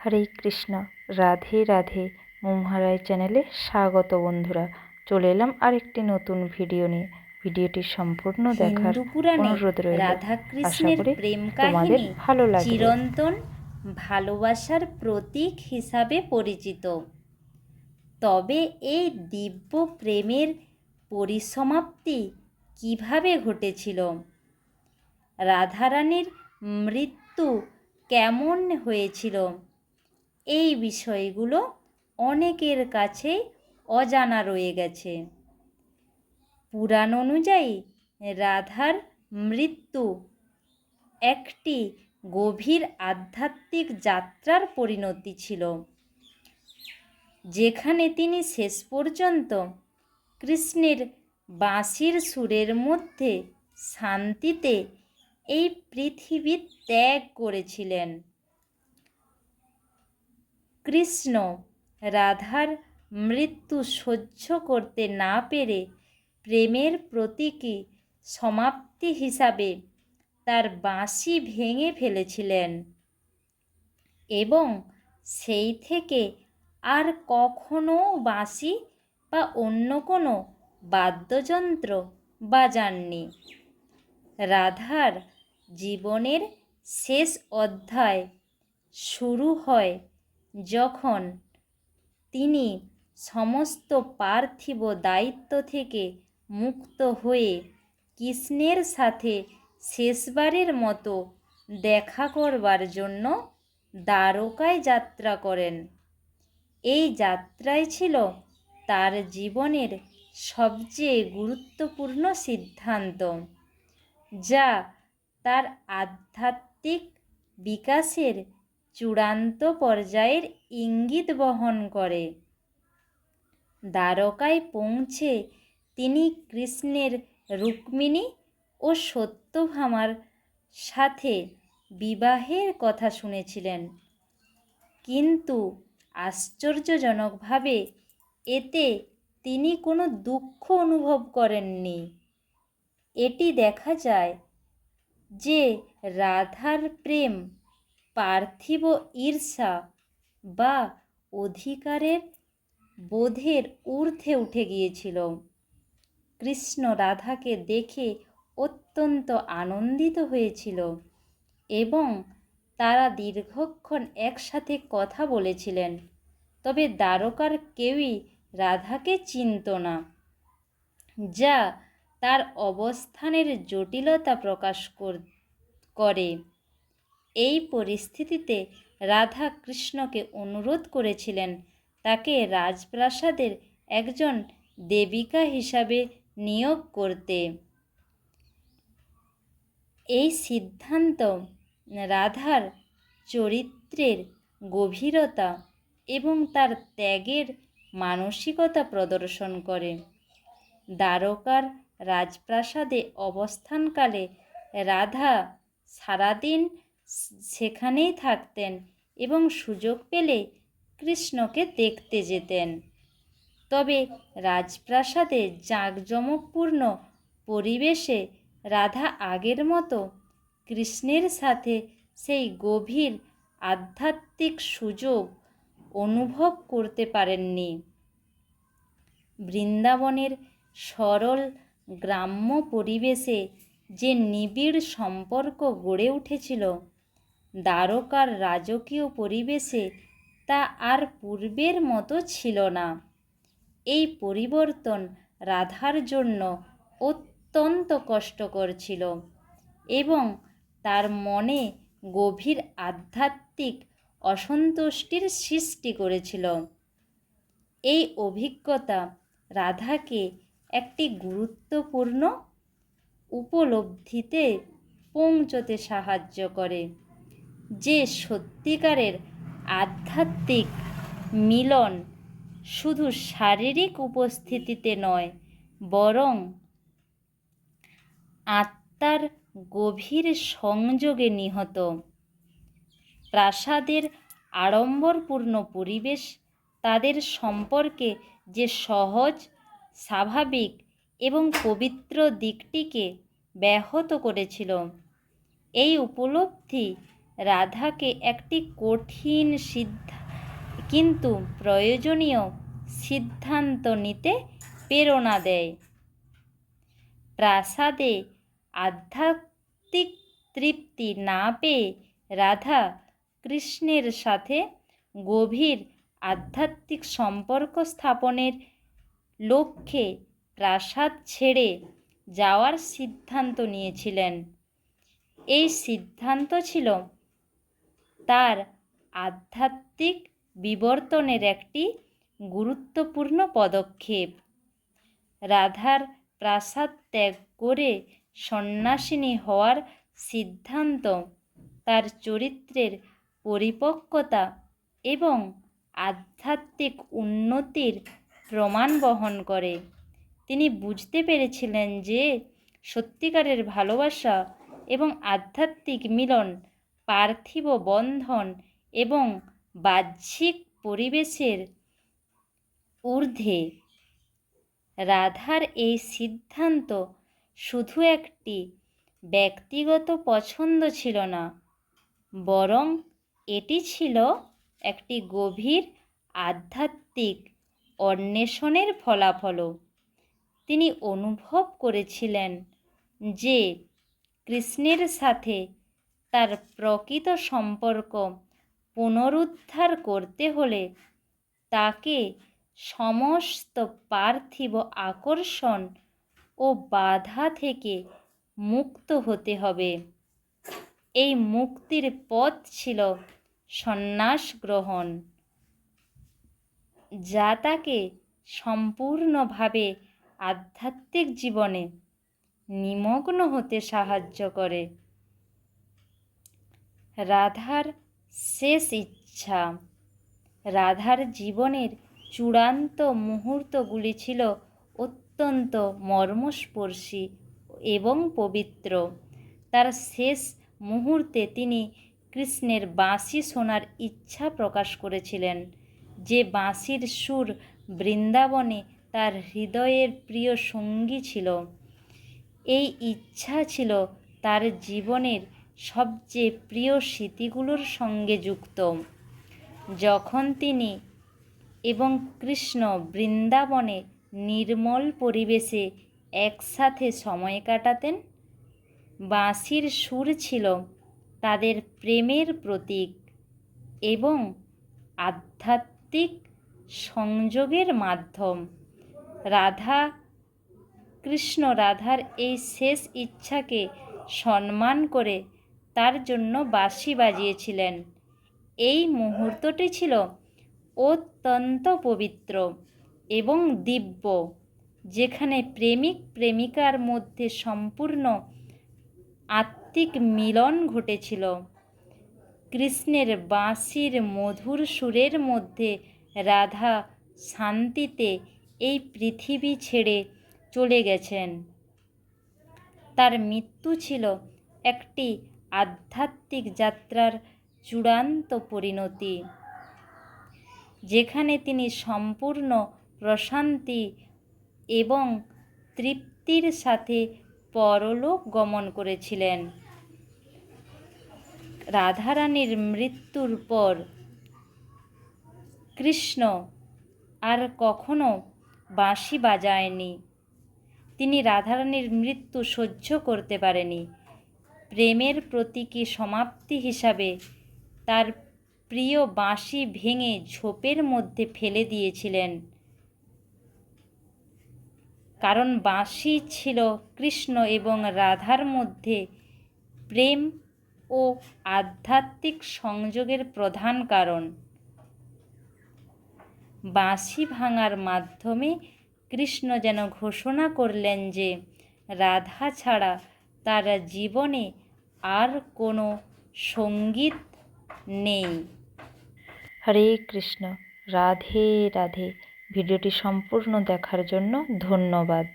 হরে কৃষ্ণ। রাধে রাধে। মোমহারাই চ্যানেলে স্বাগত বন্ধুরা। চলে এলাম আরেকটি নতুন ভিডিও নিয়ে। ভিডিওটি সম্পূর্ণ দেখার অনুরোধ রইল। আশা রাধাকৃষ্ণের করি প্রেম কাহিনী ভালো লাগবে। চিরন্তন ভালোবাসার প্রতীক হিসাবে পরিচিত। তবে এই দিব্য প্রেমের পরিসমাপ্তি কীভাবে ঘটেছিল? রাধারানীর মৃত্যু কেমন হয়েছিল? এই বিষয়গুলো অনেকের কাছে অজানা রয়ে গেছে। পুরাণ অনুযায়ী রাধার মৃত্যু একটি গভীর আধ্যাত্মিক যাত্রার পরিণতি ছিল, যেখানে তিনি শেষ পর্যন্ত কৃষ্ণের বাঁশির সুরের মধ্যে শান্তিতে এই পৃথিবী ত্যাগ করেছিলেন। কৃষ্ণ রাধার মৃত্যু সহ্য করতে না পেরে প্রেমের প্রতীকী সমাপ্তি হিসাবে তার বাঁশি ভেঙে ফেলেছিলেন। এবং সেই থেকে আর কখনো বাঁশি বা অন্য কোনো বাদ্যযন্ত্র বাজাননি। রাধার জীবনের শেষ অধ্যায় শুরু হয় যখন তিনি সমস্ত পার্থিব দায়িত্ব থেকে মুক্ত হয়ে কৃষ্ণের সাথে শেষবারের মতো দেখা করবার জন্য দ্বারকায় যাত্রা করেন। এই যাত্রাই ছিল তার জীবনের সবচেয়ে গুরুত্বপূর্ণ সিদ্ধান্ত, যা তার আধ্যাত্মিক বিকাশের চূড়ান্ত পর্যায়ের ইঙ্গিত বহন করে। দ্বারকায় পৌঁছে তিনি কৃষ্ণের রুক্মিণী ও সত্যভামার সাথে বিবাহের কথা শুনেছিলেন। কিন্তু আশ্চর্যজনকভাবে এতে তিনি কোনো দুঃখ অনুভব করেননি। এটি দেখা যায় যে রাধার প্রেম পার্থিব ঈর্ষা বা অধিকারের বোধের ঊর্ধ্বে উঠে গিয়েছিল। কৃষ্ণ রাধাকে দেখে অত্যন্ত আনন্দিত হয়েছিল এবং তারা দীর্ঘক্ষণ একসাথে কথা বলেছিলেন, তবে দ্বারকার কেউই রাধাকে চিনত না, যা তার অবস্থানের জটিলতা প্রকাশ করে এই পরিস্থিতিতে রাধা কৃষ্ণকে অনুরোধ করেছিলেন। তাকে রাজপ্রাসাদের একজন দেবিকা হিসাবে নিয়োগ করতে। এই সিদ্ধান্ত রাধার চরিত্রের গভীরতা এবং তার ত্যাগের মানসিকতা প্রদর্শন করে। দ্বারকার রাজপ্রাসাদে অবস্থানকালে রাধা সারাদিন সেখানেই থাকতেন এবং সুযোগ পেলে কৃষ্ণকে দেখতে যেতেন। তবে রাজপ্রাসাদে জাঁকজমকপূর্ণ পরিবেশে রাধা আগের মতো কৃষ্ণের সাথে সেই গভীর আধ্যাত্মিক সুযোগ অনুভব করতে পারেননি। বৃন্দাবনের সরল গ্রাম্য পরিবেশে যে নিবিড় সম্পর্ক গড়ে উঠেছিল দ্বারকার রাজকীয় পরিবেশে তা আর পূর্বের মতো ছিল না। এই পরিবর্তন রাধার জন্য অত্যন্ত কষ্টকর ছিল এবং তার মনে গভীর আধ্যাত্মিক অসন্তুষ্টির সৃষ্টি করেছিল। এই অভিজ্ঞতা রাধাকে একটি গুরুত্বপূর্ণ উপলব্ধিতে পৌঁছতে সাহায্য করে। যে সত্যিকারের আধ্যাত্মিক মিলন শুধু শারীরিক উপস্থিতিতে নয়, বরং আত্মার গভীর সংযোগে নিহত। প্রাসাদের আড়ম্বরপূর্ণ পরিবেশ, তাদের সম্পর্কে যে সহজ, স্বাভাবিক এবং পবিত্র দিকটিকে ব্যাহত করেছিল, এই উপলব্ধি রাধাকে একটি কঠিন সিদ্ধা, কিন্তু প্রয়োজনীয় সিদ্ধান্ত নিতে প্রেরণা দেয়। প্রাসাদে আধ্যাত্মিক তৃপ্তি না পেয়ে রাধা কৃষ্ণের সাথে গভীর আধ্যাত্মিক সম্পর্ক স্থাপনের লক্ষ্যে প্রাসাদ ছেড়ে যাওয়ার সিদ্ধান্ত নিয়েছিলেন। এই সিদ্ধান্ত ছিল তার আধ্যাত্মিক বিবর্তনের একটি গুরুত্বপূর্ণ পদক্ষেপ। রাধার প্রাসাদ ত্যাগ করে সন্ন্যাসিনী হওয়ার সিদ্ধান্ত, তার চরিত্রের পরিপক্কতা এবং আধ্যাত্মিক উন্নতির প্রমাণ বহন করে। তিনি বুঝতে পেরেছিলেন যে সত্যিকারের ভালোবাসা এবং আধ্যাত্মিক মিলন পার্থিব বন্ধন এবং বাহ্যিক পরিবেশের ঊর্ধ্বে। রাধার এই সিদ্ধান্ত শুধু একটি ব্যক্তিগত পছন্দ ছিল না, বরং এটি ছিল একটি গভীর আধ্যাত্মিক অন্বেষণের ফলাফলও। তিনি অনুভব করেছিলেন যে কৃষ্ণের সাথে তার প্রকৃত সম্পর্ক পুনরুদ্ধার করতে হলে তাকে সমস্ত পার্থিব আকর্ষণ ও বাধা থেকে মুক্ত হতে হবে। এই মুক্তির পথ ছিল সন্ন্যাস গ্রহণ। যা তাকে সম্পূর্ণভাবে আধ্যাত্মিক জীবনে নিমগ্ন হতে সাহায্য করে। রাধার শেষ ইচ্ছা। রাধার জীবনের চূড়ান্ত মুহূর্তগুলি ছিল অত্যন্ত মর্মস্পর্শী এবং পবিত্র। তার শেষ মুহূর্তে তিনি কৃষ্ণের বাঁশি শোনার ইচ্ছা প্রকাশ করেছিলেন, যে বাঁশির সুর বৃন্দাবনে তার হৃদয়ের প্রিয় সঙ্গী ছিল। এই ইচ্ছা ছিল তার জীবনের সবচেয়ে প্রিয় স্মৃতিগুলোর সঙ্গে যুক্ত। যখন তিনি এবং কৃষ্ণ বৃন্দাবনে নির্মল পরিবেশে একসাথে সময় কাটাতেন, বাঁশির সুর ছিল তাদের প্রেমের প্রতীক এবং আধ্যাত্মিক সংযোগের মাধ্যম। রাধা কৃষ্ণ রাধার এই শেষ ইচ্ছাকে সম্মান করে তার জন্য বাঁশি বাজিয়েছিলেন। এই মুহূর্তটি ছিল অত্যন্ত পবিত্র এবং দিব্য, যেখানে প্রেমিক প্রেমিকার মধ্যে সম্পূর্ণ আত্মিক মিলন ঘটেছিল। কৃষ্ণের বাঁশির মধুর সুরের মধ্যে রাধা শান্তিতে এই পৃথিবী ছেড়ে চলে গেছেন। তার মৃত্যু ছিল একটি আধ্যাত্মিক যাত্রার চূড়ান্ত পরিণতি। যেখানে তিনি সম্পূর্ণ প্রশান্তি এবং তৃপ্তির সাথে পরলোক গমন করেছিলেন। রাধারানীর মৃত্যুর পর কৃষ্ণ আর কখনো বাঁশি বাজায়নি। তিনি রাধারানীর মৃত্যু সহ্য করতে পারেনি। প্রেমের প্রতীকী সমাপ্তি হিসাবে তার প্রিয় বাঁশি ভেঙে ঝোপের মধ্যে ফেলে দিয়েছিলেন। কারণ বাঁশি ছিল কৃষ্ণ এবং রাধার মধ্যে প্রেম ও আধ্যাত্মিক সংযোগের প্রধান কারণ। বাঁশি ভাঙার মাধ্যমে কৃষ্ণ যেন ঘোষণা করলেন যে রাধা ছাড়া তার জীবনে আর কোনো সংগীত নেই। হরে কৃষ্ণ রাধে রাধে। ভিডিওটি সম্পূর্ণ দেখার জন্য ধন্যবাদ।